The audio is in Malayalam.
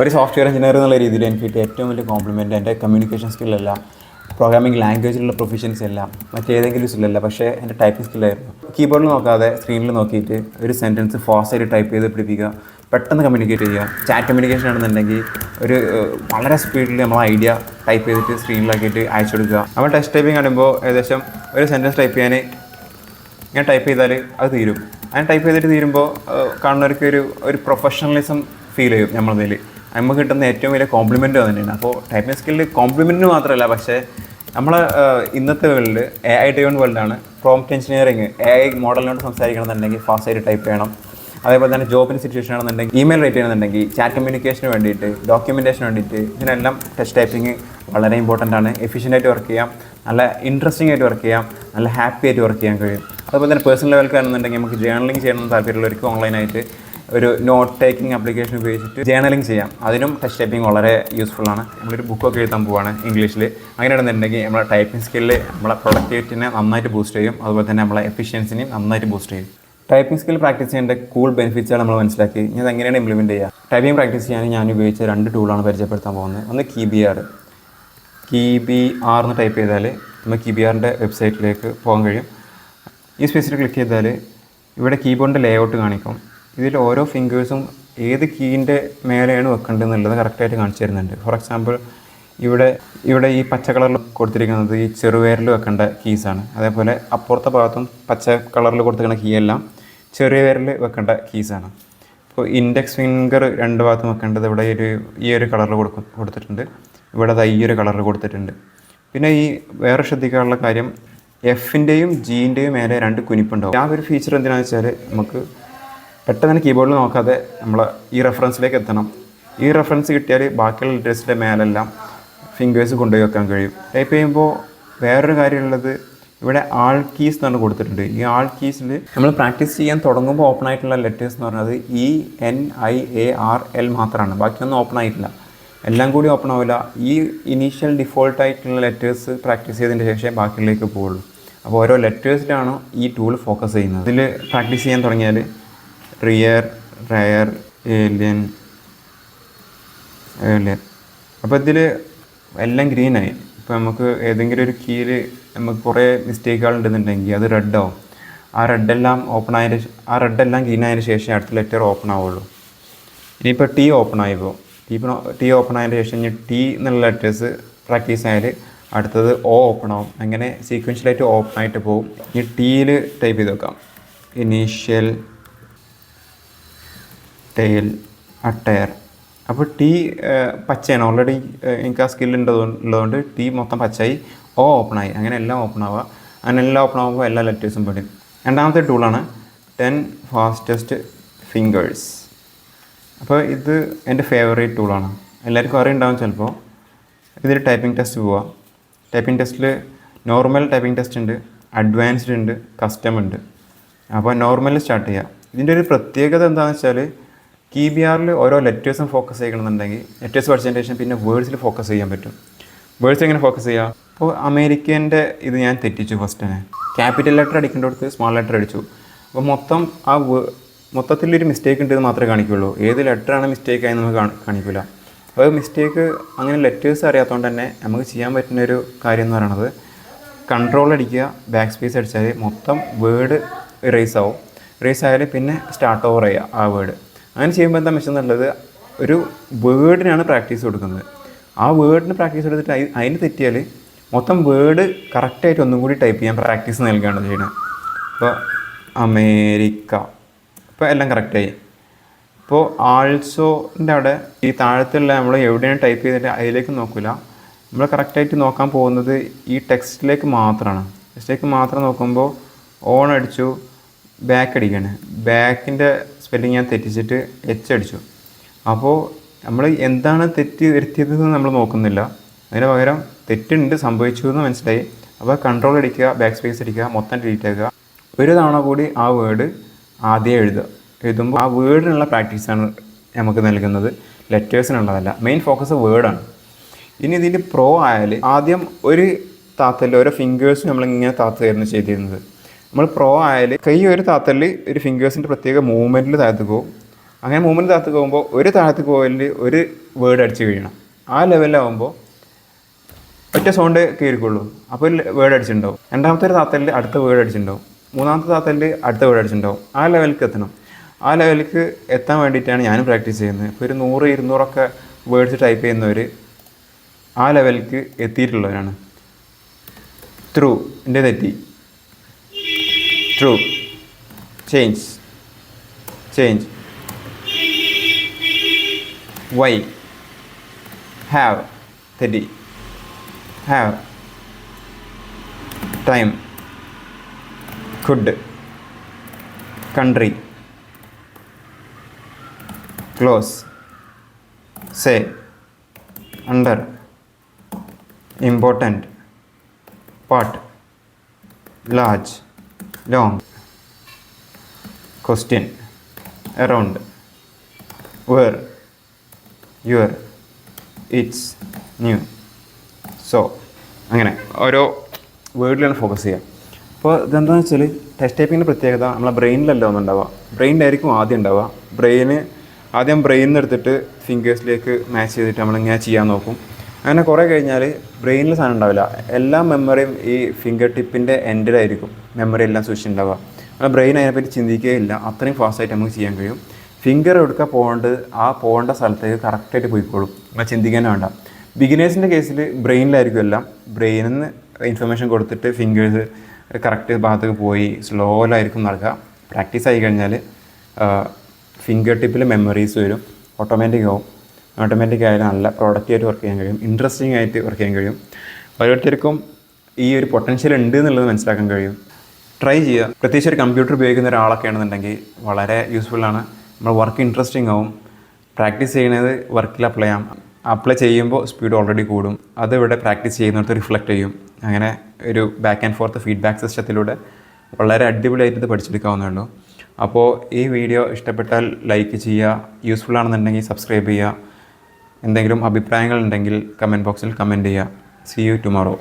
ഒരു സോഫ്റ്റ്വെയർ എഞ്ചിനീയർ എന്നുള്ള രീതിയിൽ എനിക്ക് കിട്ടിയ ഏറ്റവും വലിയ കോംപ്ലിമെന്റ് എന്റെ കമ്മ്യൂണിക്കേഷൻ സ്കില്ലല്ല പ്രോഗ്രാമിംഗ് ലാംഗ്വേജിലുള്ള പ്രൊഫഷൻസ് അല്ല മറ്റേതെങ്കിലും സ്കില്ലല്ല പക്ഷേ എന്റെ ടൈപ്പിംഗ് സ്കില്ലായിരുന്നു കീബോർഡിൽ നോക്കാതെ സ്ക്രീനിൽ നോക്കിയിട്ട് ഒരു സെന്റൻസ് ഫാസ്റ്റായിട്ട് ടൈപ്പ് ചെയ്ത് പിടിപ്പിക്കുക പെട്ടെന്ന് കമ്മ്യൂണിക്കേറ്റ് ചെയ്യുക. ചാറ്റ് കമ്മ്യൂണിക്കേഷൻ ആണെന്നുണ്ടെങ്കിൽ ഒരു വളരെ സ്പീഡിൽ നമ്മൾ ഐഡിയ ടൈപ്പ് ചെയ്തിട്ട് സ്ക്രീനിലാക്കിയിട്ട് അയച്ചു കൊടുക്കുക. നമ്മൾ ടെക്സ്റ്റ് ടൈപ്പിംഗ് കാണുമ്പോൾ ഏകദേശം ഒരു സെന്റൻസ് ടൈപ്പ് ചെയ്യാൻ ഞാൻ ടൈപ്പ് ചെയ്താൽ അത് തീരും. അങ്ങനെ ടൈപ്പ് ചെയ്തിട്ട് തീരുമ്പോൾ കാണുന്നവർക്ക് ഒരു ഒരു പ്രൊഫഷണലിസം ഫീൽ ചെയ്യും നമ്മളതിൽ. നമുക്ക് കിട്ടുന്ന ഏറ്റവും വലിയ കോംപ്ലിമെന്റ് തന്നെയാണ്. അപ്പോൾ ടൈപ്പിംഗ് സ്കില്ല് കോംപ്ലിമെന്റിന് മാത്രമല്ല പക്ഷേ നമ്മളെ ഇന്നത്തെ വേൾഡ് എ ഐ ഡ്രിവൺ വേൾഡാണ് പ്രോംപ്റ്റ് എഞ്ചിനീയറിങ് എ ഐ മോഡലിനോട് സംസാരിക്കണമെന്നുണ്ടെങ്കിൽ ഫാസ്റ്റായിട്ട് ടൈപ്പ് ചെയ്യണം. അതേപോലെ തന്നെ ജോബിന്റെ സിറ്റുവേഷൻ ആണെന്നുണ്ടെങ്കിൽ ഇമെയിൽ റൈറ്റ് ചെയ്യണമെന്നുണ്ടെങ്കിൽ ചാറ്റ് കമ്മ്യൂണിക്കേഷന് വേണ്ടിയിട്ട് ഡോക്യുമെന്റേഷന് വേണ്ടിയിട്ട് ഇതിനെല്ലാം ടെസ്റ്റ് ടൈപ്പിംഗ് വളരെ ഇമ്പോർട്ടന്റ് ആണ്. എഫിഷ്യന്റ് ആയിട്ട് വർക്ക് ചെയ്യാം. നല്ല ഇൻട്രസ്റ്റിംഗ് ആയിട്ട് വർക്ക് ചെയ്യാം. നല്ല ഹാപ്പി ആയിട്ട് വർക്ക് ചെയ്യാൻ കഴിയും. അതുപോലെ തന്നെ പേഴ്സണൽ ലെവൽക്ക് ആണെന്നുണ്ടെങ്കിൽ നമുക്ക് ജേർണലിംഗ് ചെയ്യണമെന്ന് താല്പര്യമുള്ളവർക്ക് ഓൺലൈനായിട്ട് ഒരു നോട്ട് ടേക്കിംഗ് ആപ്ലിക്കേഷൻ ഉപയോഗിച്ചിട്ട് ജേർണലിംഗ് ചെയ്യാം. അതിനും ടച്ച് ടൈപ്പിംഗ് വളരെ യൂസ്ഫുൾ ആണ്. നമ്മളൊരു ബുക്കൊക്കെ എഴുതാൻ പോവാണ് ഇംഗ്ലീഷിൽ അങ്ങനെയാണെന്നുണ്ടെങ്കിൽ നമ്മളെ ടൈപ്പിംഗ് സ്കില്ല് നമ്മളെ പ്രൊഡക്ടിവിറ്റിനെ നന്നായിട്ട് ബൂസ്റ്റ് ചെയ്യും. അതുപോലെ തന്നെ നമ്മളെ എഫിഷ്യൻസിനെയും നന്നായിട്ട് ബൂസ്റ്റ് ചെയ്യും. ടൈപ്പിംഗ് സ്കിൽ പ്രാക്ടീസ് ചെയ്യേണ്ട കൂൾ ബെനിഫിറ്റ്സ് നമ്മൾ മനസ്സിലാക്കി. അത് എങ്ങനെയാണ് ഇംപ്ലിമെന്റ് ചെയ്യുക? ടൈപ്പിംഗ് പ്രാക്ടീസ് ചെയ്യാൻ ഞാൻ ഉപയോഗിച്ച രണ്ട് ടൂളാണ് പരിചയപ്പെടുത്താൻ പോകുന്നത്. ഒന്ന് key B R key B R എന്ന് ടൈപ്പ് ചെയ്താൽ നമുക്ക് കീ ബി ആറിന്റെ വെബ്സൈറ്റിലേക്ക് പോകാൻ കഴിയും. ഈ സ്പേസിൽ ക്ലിക്ക് ചെയ്താൽ ഇവിടെ കീബോർഡിന്റെ ലേ ഔട്ട് കാണിക്കും. ഇതിൽ ഓരോ ഫിംഗേഴ്സും ഏത് കീന്റെ മേലെയാണ് വെക്കേണ്ടത് എന്നുള്ളത് കറക്റ്റായിട്ട് കാണിച്ചു തരുന്നുണ്ട്. ഫോർ എക്സാമ്പിൾ ഇവിടെ ഇവിടെ ഈ പച്ച കളറിൽ കൊടുത്തിരിക്കുന്നത് ഈ ചെറുവയറിൽ വെക്കേണ്ട കീസാണ് അതേപോലെ അപ്പുറത്തെ ഭാഗത്തും പച്ച കളറിൽ കൊടുത്തിരിക്കുന്ന കീ എല്ലാം ചെറിയ വിരൽ വെക്കേണ്ട കീസാണ് ഇപ്പോൾ ഇൻഡെക്സ് ഫിംഗർ രണ്ട് ഭാഗത്തും വെക്കേണ്ടത് ഇവിടെ ഒരു ഈ ഒരു കളറിൽ കൊടുക്കും കൊടുത്തിട്ടുണ്ട്. ഇവിടെ ഈ ഒരു കളറിൽ കൊടുത്തിട്ടുണ്ട്. പിന്നെ ഈ വേറെ ശ്രദ്ധിക്കാനുള്ള കാര്യം എഫിന്റെയും ജീന്റെയും മേലെ രണ്ട് കുനിപ്പുണ്ടാവും. ആ ഒരു ഫീച്ചർ എന്തിനാണെന്ന് വെച്ചാൽ നമുക്ക് പെട്ടെന്ന് കീബോർഡിൽ നോക്കാതെ നമ്മൾ ഈ റെഫറൻസിലേക്ക് എത്തണം. ഈ റെഫറൻസ് കിട്ടിയാൽ ബാക്കിയുള്ള ലെറ്റേഴ്സിന്റെ മേലെല്ലാം ഫിംഗേഴ്സ് കൊണ്ടുപോയി വെക്കാൻ കഴിയും. ടൈപ്പ് ചെയ്യുമ്പോൾ വേറൊരു കാര്യമുള്ളത് ഇവിടെ ആൾ കീസ് എന്നാണ് കൊടുത്തിട്ടുണ്ട്. ഈ ആൾ കീസിൽ നമ്മൾ പ്രാക്ടീസ് ചെയ്യാൻ തുടങ്ങുമ്പോൾ ഓപ്പൺ ആയിട്ടുള്ള ലെറ്റേഴ്സ് എന്ന് പറയുന്നത് E N I A R L മാത്രമാണ് ബാക്കിയൊന്നും ഓപ്പൺ ആയിട്ടില്ല. എല്ലാം കൂടി ഓപ്പൺ ആവില്ല. ഈ ഇനീഷ്യൽ ഡിഫോൾട്ട് ആയിട്ടുള്ള ലെറ്റേഴ്സ് പ്രാക്ടീസ് ചെയ്തതിന് ശേഷമേ ബാക്കിയിലേക്ക് പോവുള്ളൂ. അപ്പോൾ ഓരോ ലെറ്റേഴ്സിലാണോ ഈ ടൂൾ ഫോക്കസ് ചെയ്യുന്നത്. ഇതിൽ പ്രാക്ടീസ് ചെയ്യാൻ തുടങ്ങിയാൽ റിയർ റയർ ഏലിയൻ ഏലിയൻ അപ്പോൾ ഇതിൽ എല്ലാം ഗ്രീനായി. ഇപ്പോൾ നമുക്ക് ഏതെങ്കിലും ഒരു കീയിൽ നമുക്ക് കുറേ മിസ്റ്റേക്കുകൾ ഉണ്ടെന്നുണ്ടെങ്കിൽ അത് റെഡ് ആവും. ആ റെഡെല്ലാം ഓപ്പൺ ആയതിന് ആ റെഡെല്ലാം ഗ്രീൻ ആയതിന് ശേഷം അടുത്ത ലെറ്റർ ഓപ്പൺ ആവുള്ളൂ. ഇനിയിപ്പോൾ ടി ഓപ്പൺ ആയിപ്പോൾ ടി ടി ഓപ്പൺ ആയതിന് ശേഷം ഇനി ടി എന്നുള്ള ലെറ്റേഴ്സ് പ്രാക്ടീസ് ആയാൽ അടുത്തത് ഒ ഓപ്പൺ ആവും. അങ്ങനെ സീക്വൻഷ്യലായിട്ട് ഓപ്പൺ ആയിട്ട് പോകും. ഇനി ടീയിൽ ടൈപ്പ് ചെയ്ത് വെക്കാം. ഇനീഷ്യൽ ടെയിൽ അട്ടയർ. അപ്പോൾ ടീ പച്ചയാണ്. ഓൾറെഡി എനിക്ക് ആ സ്കിൽ ഉള്ളതുകൊണ്ട് ടീ മൊത്തം പച്ചയായി. ഓ ഓപ്പൺ ആയി അങ്ങനെ എല്ലാം ഓപ്പൺ ആവുക അങ്ങനെ എല്ലാം ഓപ്പൺ ആകുമ്പോൾ എല്ലാ ലെറ്റേഴ്സും പെടും രണ്ടാമത്തെ ടൂളാണ് ടെൻ ഫാസ്റ്റസ്റ്റ് ഫിംഗേഴ്സ് അപ്പോൾ ഇത് എന്റെ ഫേവറേറ്റ് ടൂളാണ് എല്ലാവർക്കും അറിയുണ്ടാവും ചിലപ്പോൾ. ഇതിൽ ടൈപ്പിംഗ് ടെസ്റ്റ് പോവാം. ടൈപ്പിംഗ് ടെസ്റ്റിൽ നോർമൽ ടൈപ്പിംഗ് ടെസ്റ്റ് ഉണ്ട് അഡ്വാൻസ്ഡ് ഉണ്ട് കസ്റ്റം ഉണ്ട്. അപ്പോൾ നോർമൽ സ്റ്റാർട്ട് ചെയ്യാം. ഇതിന്റെ ഒരു പ്രത്യേകത എന്താണെന്ന് വെച്ചാൽ കീ ബി ആറിൽ ഓരോ ലെറ്റേഴ്സും ഫോക്കസ് ചെയ്യണമെന്നുണ്ടെങ്കിൽ ലെറ്റേഴ്സ് ശേഷം പിന്നെ വേർഡ്സിൽ ഫോക്കസ് ചെയ്യാൻ പറ്റും. വേർഡ്സ് എങ്ങനെ ഫോക്കസ് ചെയ്യാം? അപ്പോൾ അമേരിക്കേന്റെ ഇത് ഞാൻ തെറ്റിച്ചു ഫസ്റ്റ് തന്നെ. ക്യാപിറ്റൽ ലെറ്റർ അടിക്കേണ്ടടുത്ത് സ്മോൾ ലെറ്റർ അടിച്ചു. അപ്പോൾ മൊത്തം ആ മൊത്തത്തിലൊരു മിസ്റ്റേക്ക് ഉണ്ടെന്ന് മാത്രമേ കാണിക്കുള്ളൂ. ഏത് ലെറ്ററാണ് മിസ്റ്റേക്ക് ആയെന്ന് നമുക്ക് കാണി- കാണിക്കില്ല അപ്പോൾ മിസ്റ്റേക്ക് അങ്ങനെ ലെറ്റേഴ്സ് അറിയാത്തതുകൊണ്ട് തന്നെ നമുക്ക് ചെയ്യാൻ പറ്റുന്ന ഒരു കാര്യം എന്ന് പറയുന്നത് കൺട്രോൾ അടിക്കുക ബാക്ക് സ്പേസ് അടിച്ചാൽ മൊത്തം വേർഡ് ഇറേസ് ആവും. ഇറേസ് ആയാൽ പിന്നെ സ്റ്റാർട്ട് ഓവർ ചെയ്യുക ആ വേർഡ് അങ്ങനെ ചെയ്യുമ്പോൾ എന്താ മെച്ചം എന്നുള്ളത് ഒരു വേർഡിനാണ് പ്രാക്ടീസ് കൊടുക്കുന്നത്. ആ വേർഡിന് പ്രാക്ടീസ് എടുത്തിട്ട് അതിന് തെറ്റിയാൽ മൊത്തം വേർഡ് കറക്റ്റായിട്ട് ഒന്നും കൂടി ടൈപ്പ് ചെയ്യാൻ പ്രാക്ടീസ് നൽകുകയാണ് ചെയ്യുന്നത്. ഇപ്പോൾ അമേരിക്ക. ഇപ്പോൾ എല്ലാം കറക്റ്റായി. ഇപ്പോൾ ആൾസോന്റെ അവിടെ ഈ താഴത്തുള്ള നമ്മൾ എവിടെയാണ് ടൈപ്പ് ചെയ്തിട്ട് അതിലേക്ക് നോക്കില്ല നമ്മൾ കറക്റ്റായിട്ട് നോക്കാൻ പോകുന്നത് ഈ ടെക്സ്റ്റിലേക്ക് മാത്രമാണ് ടെക്സ്റ്റിലേക്ക് മാത്രം നോക്കുമ്പോൾ ഓൺ അടിച്ചു ബാക്ക് അടിക്കുകയാണ് ബാക്കിന്റെ സ്പെല്ലിങ് ഞാൻ തെറ്റിച്ചിട്ട് എച്ച് അടിച്ചു അപ്പോൾ നമ്മൾ എന്താണ് തെറ്റ് വരുത്തിയതെന്ന് നമ്മൾ നോക്കുന്നില്ല. അതിന് പകരം തെറ്റുണ്ട് സംഭവിച്ചു എന്ന് മനസ്സിലായി. അപ്പോൾ കൺട്രോൾ അടിക്കുക ബാക്ക് സ്പേസ് അടിക്കുക മൊത്തം ഡിലീറ്റ് ആക്കുക. ഒരു തവണ കൂടി ആ വേർഡ് ആദ്യം എഴുതുക. എഴുതുമ്പോൾ ആ വേർഡിനുള്ള പ്രാക്ടീസാണ് നമുക്ക് നൽകുന്നത്. ലെറ്റേഴ്സിനുള്ളതല്ല മെയിൻ ഫോക്കസ് വേർഡാണ് ഇനി ഇതിന്റെ പ്രോ ആയാൽ ആദ്യം ഒരു താത്തല്ല ഓരോ ഫിംഗേഴ്സ് നമ്മളിങ്ങനെ താത്തുകയായിരുന്നു ചെയ്തിരുന്നത്. നമ്മൾ പ്രോ ആയാൽ കൈ ഒരു താത്തലിൽ ഒരു ഫിംഗേഴ്സിന്റെ പ്രത്യേക മൂവ്മെന്റിൽ താഴ്ത്തു പോകും. അങ്ങനെ മൂവ്മെന്റ് താഴത്തേക്ക് പോകുമ്പോൾ ഒരു താഴത്തേക്ക് പോയാൽ ഒരു വേർഡ് അടിച്ച് കഴിയണം ആ ലെവലിലാവുമ്പോൾ ഒറ്റ സൗണ്ട് കയറിക്കൊള്ളൂ അപ്പോൾ വേർഡ് അടിച്ചിട്ടുണ്ടാവും. രണ്ടാമത്തെ ഒരു താത്തലിൽ അടുത്ത വേർഡ് അടിച്ചിട്ടുണ്ടാവും. മൂന്നാമത്തെ താത്തലിൽ അടുത്ത വേർഡ് അടിച്ചിട്ടുണ്ടാവും. ആ ലെവലിലേക്ക് എത്തണം. ആ ലെവലിലേക്ക് എത്താൻ വേണ്ടിയിട്ടാണ് ഞാനും പ്രാക്ടീസ് ചെയ്യുന്നത്. ഇപ്പോൾ ഒരു നൂറ് ഇരുന്നൂറൊക്കെ വേർഡ്സ് ടൈപ്പ് ചെയ്യുന്നവർ ആ ലെവലിലേക്ക് എത്തിയിട്ടുള്ളവരാണ്. ത്രൂ എന്റെ തെറ്റി. true. Change. Change. Why? Have. Teddy. have. Time. Could. Country. Close. Say. Under. Important. Part. Large. Long. Question around where your it's new so അങ്ങനെ ഓരോ വേർഡിലാണ് ഫോക്കസ് ചെയ്യുക. അപ്പോൾ ഇതെന്താണെന്ന് വെച്ചാൽ ടെസ്റ്റ് ടൈപ്പിങ്ങിന്റെ പ്രത്യേകത നമ്മളെ ബ്രെയിനിലല്ല ഒന്നുണ്ടാവുക. ബ്രെയിനിലായിരിക്കും ആദ്യം ഉണ്ടാവുക. ബ്രെയിന് ആദ്യം ബ്രെയിനിൽ എടുത്തിട്ട് ഫിംഗേഴ്സിലേക്ക് മാച്ച് ചെയ്തിട്ട് നമ്മളിങ്ങനെ ചെയ്യാൻ നോക്കും. അങ്ങനെ കുറേ കഴിഞ്ഞാൽ ബ്രെയിനിൽ സാധനം ഉണ്ടാവില്ല. എല്ലാ മെമ്മറിയും ഈ ഫിംഗർ ടിപ്പിന്റെ എൻഡിലായിരിക്കും മെമ്മറി എല്ലാം സൂക്ഷിച്ചിട്ടുണ്ടാവുക നമ്മുടെ ബ്രെയിൻ അതിനെപ്പറ്റി ചിന്തിക്കുകയില്ല. അത്രയും ഫാസ്റ്റായിട്ട് നമുക്ക് ചെയ്യാൻ കഴിയും. ഫിംഗർ എടുക്കാൻ പോകേണ്ടത്? ആ പോകേണ്ട സ്ഥലത്തേക്ക് കറക്റ്റായിട്ട് പോയിക്കോളും. നമ്മൾ ചിന്തിക്കാൻ വേണ്ട. ബിഗിനേഴ്സിന്റെ കേസിൽ ബ്രെയിനിലായിരിക്കും എല്ലാം. ബ്രെയിനിൽ നിന്ന് ഇൻഫർമേഷൻ കൊടുത്തിട്ട് ഫിംഗേഴ്സ് കറക്റ്റ് ഭാഗത്തേക്ക് പോയി സ്ലോയിലായിരിക്കും നടക്കുക. പ്രാക്ടീസ് ആയി കഴിഞ്ഞാൽ ഫിംഗർ ടിപ്പിൽ മെമ്മറീസ് വരും. ഓട്ടോമാറ്റിക് ആവും. ഓട്ടോമാറ്റിക് ആയാലും നല്ല പ്രോഡക്റ്റായിട്ട് വർക്ക് ചെയ്യാൻ കഴിയും. ഇൻട്രസ്റ്റിംഗ് ആയിട്ട് വർക്ക് ചെയ്യാൻ കഴിയും. ഓരോരുത്തർക്കും ഈ ഒരു പൊട്ടൻഷ്യൽ ഉണ്ട് എന്നുള്ളത് മനസ്സിലാക്കാൻ കഴിയും. ട്രൈ ചെയ്യുക. പ്രത്യേകിച്ച് ഒരു കമ്പ്യൂട്ടർ ഉപയോഗിക്കുന്ന ഒരാളൊക്കെ ആണെന്നുണ്ടെങ്കിൽ വളരെ യൂസ്ഫുള്ളാണ് നമ്മൾ വർക്ക് ഇൻട്രസ്റ്റിംഗ് ആവും. പ്രാക്ടീസ് ചെയ്യുന്നത് വർക്കിൽ അപ്ലൈ ചെയ്യാം അപ്ലൈ ചെയ്യുമ്പോൾ സ്പീഡ് ഓൾറെഡി കൂടും. അത് ഇവിടെ പ്രാക്ടീസ് ചെയ്യുന്നിടത്ത് റിഫ്ലക്റ്റ് ചെയ്യും. അങ്ങനെ ഒരു ബാക്ക് ആൻഡ് ഫോർത്ത് ഫീഡ്ബാക്ക് സിസ്റ്റത്തിലൂടെ വളരെ അടിപൊളിയായിട്ട് ഇത് പഠിച്ചെടുക്കാവുന്നേ ഉള്ളൂ. അപ്പോൾ ഈ വീഡിയോ ഇഷ്ടപ്പെട്ടാൽ ലൈക്ക് ചെയ്യുക. യൂസ്ഫുൾ ആണെന്നുണ്ടെങ്കിൽ സബ്സ്ക്രൈബ് ചെയ്യുക. എന്തെങ്കിലും അഭിപ്രായങ്ങൾ ഉണ്ടെങ്കിൽ കമന്റ് ബോക്സിൽ കമന്റ് ചെയ്യുക. C you tomorrow